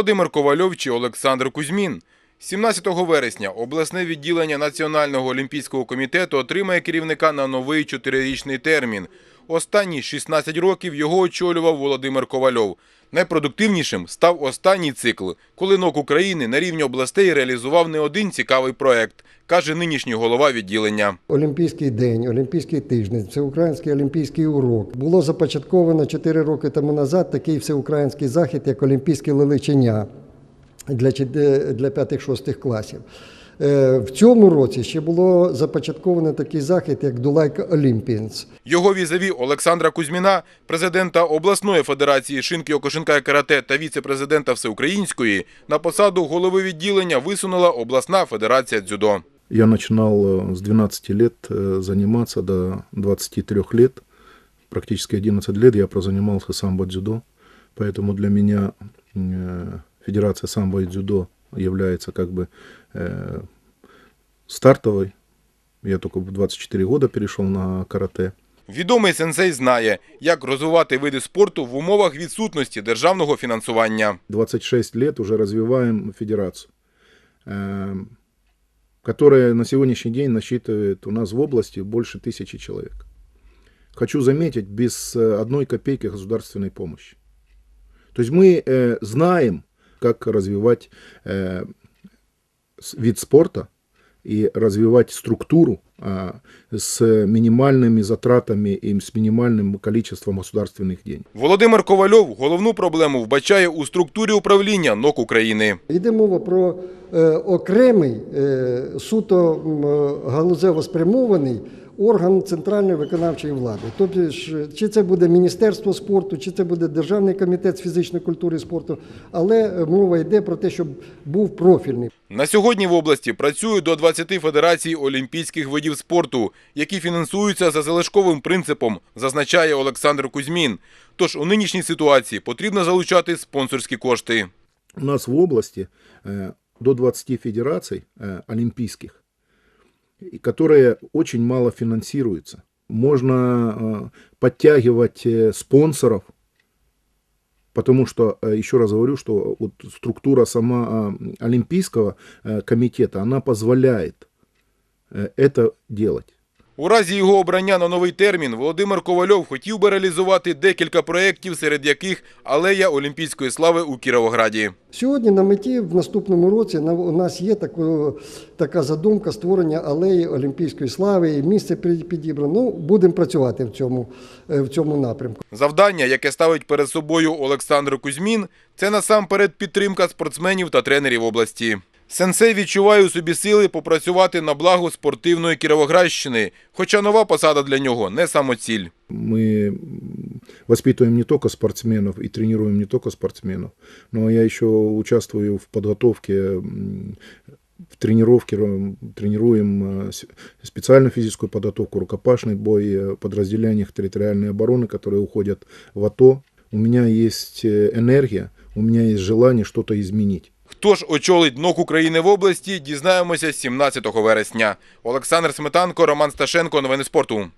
Володимир Ковальов чи Олександр Кузьмін. 17 вересня обласне відділення Національного олімпійського комітету отримає керівника на новий чотирирічний термін. Останні 16 років його очолював Володимир Ковальов. Найпродуктивнішим став останній цикл, коли НОК України на рівні областей реалізував не один цікавий проект, каже нинішній голова відділення. Олімпійський день, Олімпійський тиждень, всеукраїнський олімпійський урок. Було започатковано 4 роки тому назад такий всеукраїнський захід, як Олімпійське чет- для 5-6 класів. Е, В цьому році ще було започатковано такий захід, як Дулайка Олімпієнс. Його візаві Олександра Кузьміна, президента обласної федерації шинки Окошинка і карате та віце-президента Всеукраїнської, на посаду голови відділення висунула обласна федерація дзюдо. Я начинал э, с 12 лет э, заниматься до 23 лет. Практически 11 лет я прозанимался самбо-дзюдо. Поэтому для меня э, Федерация самбо и дзюдо является как бы э, стартовой. Я только в 24 года перешел на карате. Відомий сенсей знає, як розвивати види спорту в умовах відсутності державного фінансування. 26 лет уже развиваем федерацию, э, которая на сегодняшний день насчитывает у нас в области больше тысячи человек. Хочу заметить, без э, одной копейки государственной помощи. То есть мы э, знаем, как развивать э, с- вид спорта и развивать структуру а, с минимальными затратами и с минимальным количеством государственных денег. Володимир Ковальов головну проблему вбачає у структурі управління НОК України. Йде мова про е, окремий е, суто е, галузево спрямований орган центральної виконавчої влади. Тобто, чи це буде Міністерство спорту, чи це буде Державний комітет з фізичної культури і спорту, але е, мова йде про те, щоб був профільний. На сьогодні в області працює до 20 федерацій олімпійських видів спорту, які фінансуються за залишковим принципом, зазначає Олександр Кузьмін. Тож у нинішній ситуації потрібно залучати спонсорські кошти. У нас в области э, до 20 федераций э, олимпийских, которые очень мало финансируются. Можно э, подтягивать э, спонсоров, потому что, э, еще раз говорю, что вот структура сама э, Олимпийского э, комитета, она позволяет э, это делать. У разі його обрання на новий термін Володимир Ковальов хотів би реалізувати декілька проєктів, серед яких алея Олімпійської слави у Кіровограді. Сьогодні на меті в наступному році у нас є тако, така задумка створення алеї Олімпійської слави, і місце під- підібрано. Ну, будемо працювати в цьому, е, в цьому напрямку. Завдання, яке ставить перед собою Олександр Кузьмін, це насамперед підтримка спортсменів та тренерів області. Сенсей відчуває у собі сили попрацювати на благо спортивної Кіровоградщини, хоча нова посада для нього не самоціль. Мы м, воспитываем не только спортсменов и тренируем не только спортсменов, но я еще участвую в подготовке, м, в тренировке, ро- тренируем э, с- специальную физическую подготовку, рукопашный бой э, в подразделениях территориальной обороны, которые уходят в АТО. У меня есть э, энергия, у меня есть желание что-то изменить. Хто ж очолить НОК України в області, дізнаємося 17 вересня. Олександр Сметанко, Роман Сташенко. Новини спорту.